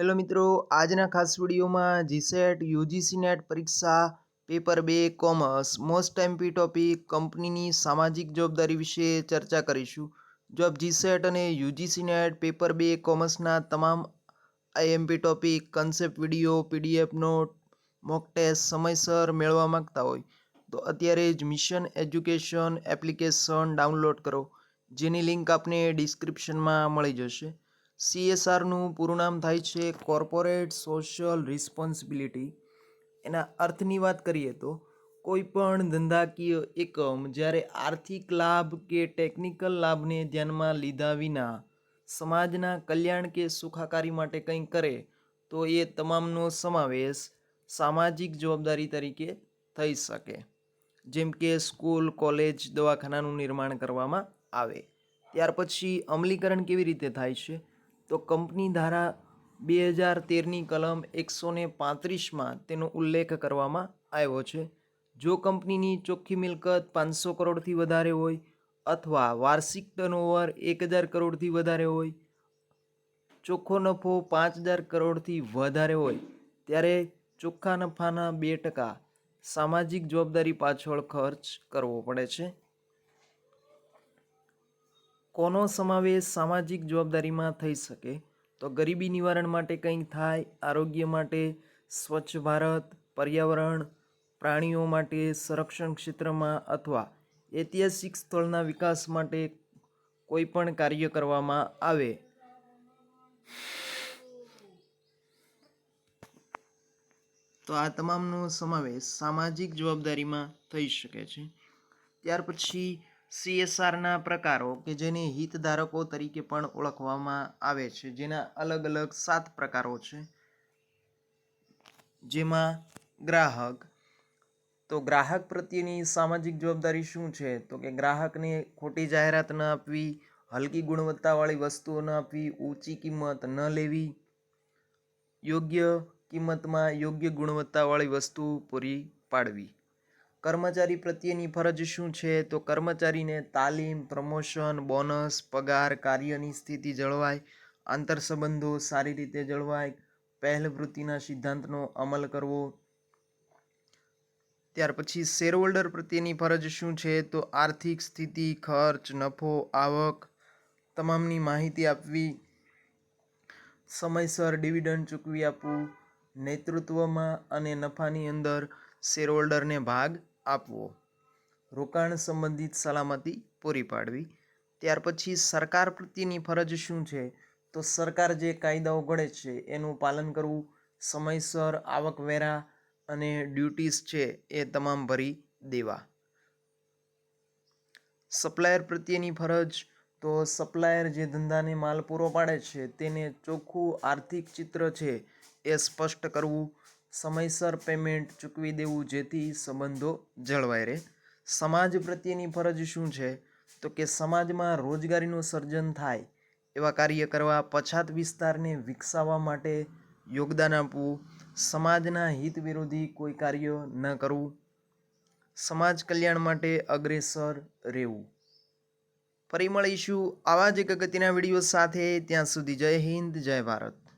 Hello મિત્રો, આજના ખાસ વિડીયોમાં જીસેટ યુજીસી નેટ પરીક્ષા, પેપર બે, કોમર્સ. મોસ્ટ એમ્પી ટોપિક કંપનીની સામાજિક જવાબદારી વિશે ચર્ચા કરીશું. જો આપ જીસેટ અને યુજીસી નેટ પેપર બે, કોમર્સના તમામ IMP topic concept video PDF note mock test સમયસર મેળવવા માગતા હોય. તો અત્યારે જ મિશન એજ્યુકેશન એપ્લિકેશન ડાઉનલોડ કરો. જેની લિંક આપને ડિસ્ક્રિપ્શનમાં મળી જશે. સીએસઆરનું પૂરું નામ થાય છે કોર્પોરેટ સોશિયલ રિસ્પોન્સિબિલિટી એના અર્થની વાત કરીએ તો કોઈપણ ધંધાકીય એકમ જ્યારે આર્થિક લાભ કે ટેકનિકલ લાભને ધ્યાનમાં લીધા વિના સમાજના કલ્યાણ કે સુખાકારી માટે કંઈ કરે, તો એ તમામનો સમાવેશ સામાજિક જવાબદારી તરીકે થઈ શકે. જેમ કે સ્કૂલ, કોલેજ, દવાખાનાનું નિર્માણ કરવામાં આવે. ત્યાર પછી અમલીકરણ કેવી રીતે થાય છે? તો કંપની ધારા બે હજાર તેરની કલમ એકસો ને પાંત્રીસમાં તેનો ઉલ્લેખ કરવામાં આવ્યો છે. જો કંપનીની ચોખ્ખી મિલકત પાંચસો કરોડથી વધારે હોય અથવા વાર્ષિક ટર્નઓવર એક હજાર કરોડથી વધારે હોય, ચોખ્ખો નફો પાંચ હજાર કરોડથી વધારે હોય, ત્યારે ચોખ્ખા નફાના બે ટકા સામાજિક જવાબદારી પાછળ ખર્ચ કરવો પડે છે. કોનો સમાવેશ સામાજિક જવાબદારીમાં થઈ શકે? તો ગરીબી નિવારણ માટે કંઈક થાય, આરોગ્ય માટે, સ્વચ્છ ભારત, પર્યાવરણ, પ્રાણીઓ માટે, સંરક્ષણ ક્ષેત્રમાં અથવા ઐતિહાસિક સ્થળના વિકાસ માટે કોઈ પણ કાર્ય કરવામાં આવે? તો આ તમામનો સમાવેશ સામાજિક જવાબદારીમાં થઈ શકે છે. ત્યાર પછી સીએસઆરના પ્રકારો કે જેને હિતધારકો તરીકે પણ ઓળખવામાં આવે છે, જેના અલગ અલગ સાત પ્રકારો છે. જેમાં ગ્રાહક, તો ગ્રાહક પ્રત્યેની સામાજિક જવાબદારી શું છે? તો કે ગ્રાહકને ખોટી જાહેરાત ન આપવી, હલકી ગુણવત્તાવાળી વસ્તુઓ ન આપવી, ઊંચી કિંમત ન લેવી, યોગ્ય કિંમતમાં યોગ્ય ગુણવત્તાવાળી વસ્તુ પૂરી પાડવી. કર્મચારી પ્રત્યેની ફરજ શું છે? તો કર્મચારીને તાલીમ, પ્રમોશન, બોનસ, પગાર, કાર્યની સ્થિતિ જળવાય આંતરસંબંધો સારી રીતે જળવાય, પહેલ વૃત્તિના સિદ્ધાંતનો અમલ કરવો. ત્યાર પછી શેરહોલ્ડર પ્રત્યેની ફરજ શું છે? તો આર્થિક સ્થિતિ, ખર્ચ, નફો, આવક તમામની માહિતી આપવી, સમયસર ડિવિડન્ડ ચૂકવી આપવું, નેતૃત્વમાં અને નફાની અંદર શેરહોલ્ડરને ભાગ આપવો. રોકાણ સંબંધિત સલામતી પૂરી પાડવી. ત્યાર પછી સરકાર પ્રત્યેની ફરજ શું છે? તો સરકાર જે કાયદાઓ ઘડે છે, એનું પાલન કરવું, સમયસર આવકવેરા અને ડ્યુટીઝ છે, એ તમામ ભરી દેવા. સપ્લાયર પ્રત્યેની ફરજ? તો સપ્લાયર જે ધંધાને માલ પૂરો પાડે છે, તેને ચોખ્ખું આર્થિક ચિત્ર છે, એ સ્પષ્ટ કરવું સમયસર પેમેન્ટ ચૂકવી દેવું જેથી સંબંધો જળવાઈ રહે. સમાજ પ્રત્યેની ફરજ શું છે? તો કે સમાજમાં રોજગારીનું સર્જન થાય, એવા કાર્ય કરવા પછાત વિસ્તારને વિકસાવવા માટે યોગદાન આપવું, સમાજના હિત વિરોધી કોઈ કાર્ય ન કરવું, સમાજ કલ્યાણ માટે અગ્રેસર રહેવું. ફરી મળીશું આવા જ એક અગત્યના વીડિયો સાથે ત્યાં સુધી જય હિન્દ, જય ભારત.